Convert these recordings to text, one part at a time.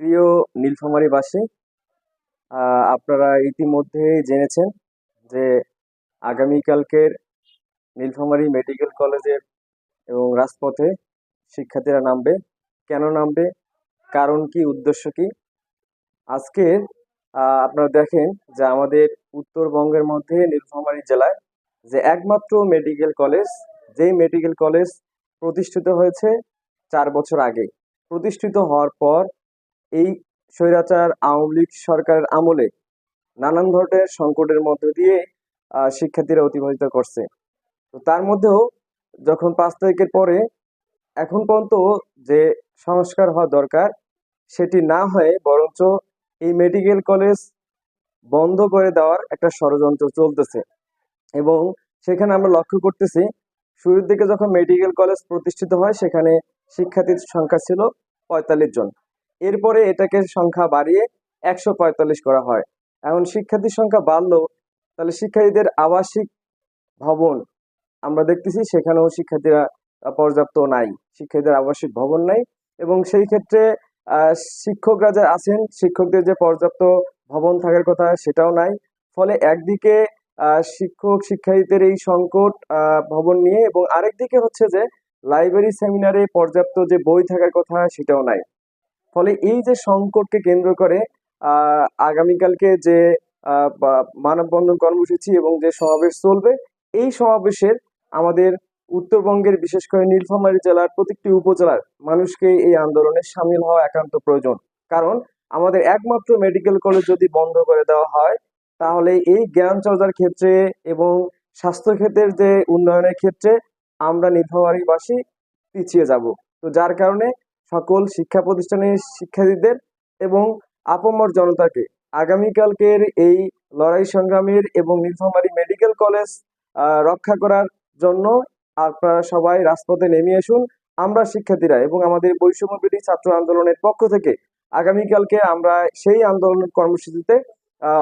প্রিয় নীলফামারীবাসী আপনারা ইতিমধ্যে জেনেছেন যে আগামীকালকের নীলফামারী মেডিকেল কলেজের এবং রাজপথে শিক্ষার্থীরা নামবে। কেন নামবে? কারণ কি? উদ্দেশ্য কি? আজকে আপনারা দেখেন যে আমাদের উত্তরবঙ্গের মধ্যে নীলফামারী জেলায় যে একমাত্র মেডিকেল কলেজ, যেই মেডিকেল কলেজ প্রতিষ্ঠিত হয়েছে চার বছর আগে। প্রতিষ্ঠিত হওয়ার পর এই স্বৈরাচার আওয়ামী লীগ সরকারের আমলে নানান ধরনের সংকটের মধ্য দিয়ে শিক্ষার্থীরা অতিবাহিত করছে। তো তার মধ্যেও যখন পাঁচ তারিখের পরে এখন পর্যন্ত যে সংস্কার হওয়া দরকার, সেটি না হয়ে বরঞ্চ এই মেডিকেল কলেজ বন্ধ করে দেওয়ার একটা ষড়যন্ত্র চলতেছে। এবং সেখানে আমরা লক্ষ্য করতেছি, শুরুর দিকে যখন মেডিকেল কলেজ প্রতিষ্ঠিত হয়, সেখানে শিক্ষার্থীর সংখ্যা ছিল পঁয়তাল্লিশ জন। এরপরে এটাকে সংখ্যা বাড়িয়ে একশো পঁয়তাল্লিশ করা হয়। এখন শিক্ষার্থীর সংখ্যা বাড়লো, তাহলে শিক্ষার্থীদের আবাসিক ভবন আমরা দেখতেছি, সেখানেও শিক্ষার্থীরা পর্যাপ্ত নাই। শিক্ষার্থীদের আবাসিক ভবন নাই এবং সেই ক্ষেত্রে শিক্ষকরা যে আছেন, শিক্ষকদের যে পর্যাপ্ত ভবন থাকার কথা সেটাও নাই। ফলে একদিকে শিক্ষক শিক্ষার্থীদের এই সংকট ভবন নিয়ে এবং আরেকদিকে হচ্ছে যে, লাইব্রেরি সেমিনারে পর্যাপ্ত যে বই থাকার কথা সেটাও নাই। ফলে এই যে সংকটকে কেন্দ্র করে আগামীকালকে যে মানববন্ধন কর্মসূচি এবং যে সমাবেশ চলবে, এই সমাবেশের আমাদের উত্তরবঙ্গের বিশেষ করে নীলফামারী জেলার প্রত্যেকটি উপজেলার মানুষকে এই আন্দোলনে সামিল হওয়া একান্ত প্রয়োজন। কারণ আমাদের একমাত্র মেডিকেল কলেজ যদি বন্ধ করে দেওয়া হয়, তাহলে এই জ্ঞান চর্চার ক্ষেত্রে এবং স্বাস্থ্য ক্ষেত্রের যে উন্নয়নের ক্ষেত্রে আমরা নীলফামারীবাসী পিছিয়ে যাব। তো যার কারণে সকল শিক্ষা প্রতিষ্ঠানের শিক্ষার্থীদের এবং আপমর জনতাকে। আগামীকালকের এই লড়াই সংগ্রামের এবং নীলফামারী মেডিকেল কলেজ রক্ষা করার জন্য আপনারা সবাই রাজপথে নেমে আসুন। আমরা শিক্ষার্থীরা এবং আমাদের বৈষম্য বিরোধী ছাত্র আন্দোলনের পক্ষ থেকে আগামীকালকে আমরা সেই আন্দোলন কর্মসূচিতে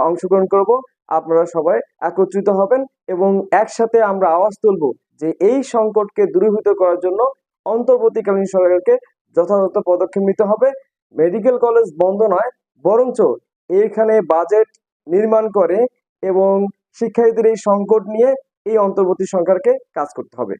অংশগ্রহণ করব। আপনারা সবাই একত্রিত হবেন এবং একসাথে আমরা আওয়াজ তুলব যে এই সংকটকে দূরীভূত করার জন্য অন্তর্বর্তীকালীন সরকারকে যথাযথ পদক্ষেপ নিতে হবে। মেডিকেল কলেজ বন্ধ নয়, বরঞ্চ এখানে বাজেট নির্মাণ করে এবং শিক্ষার্থীদের এই সংকট নিয়ে এই অন্তর্বর্তী সরকারকে কাজ করতে হবে।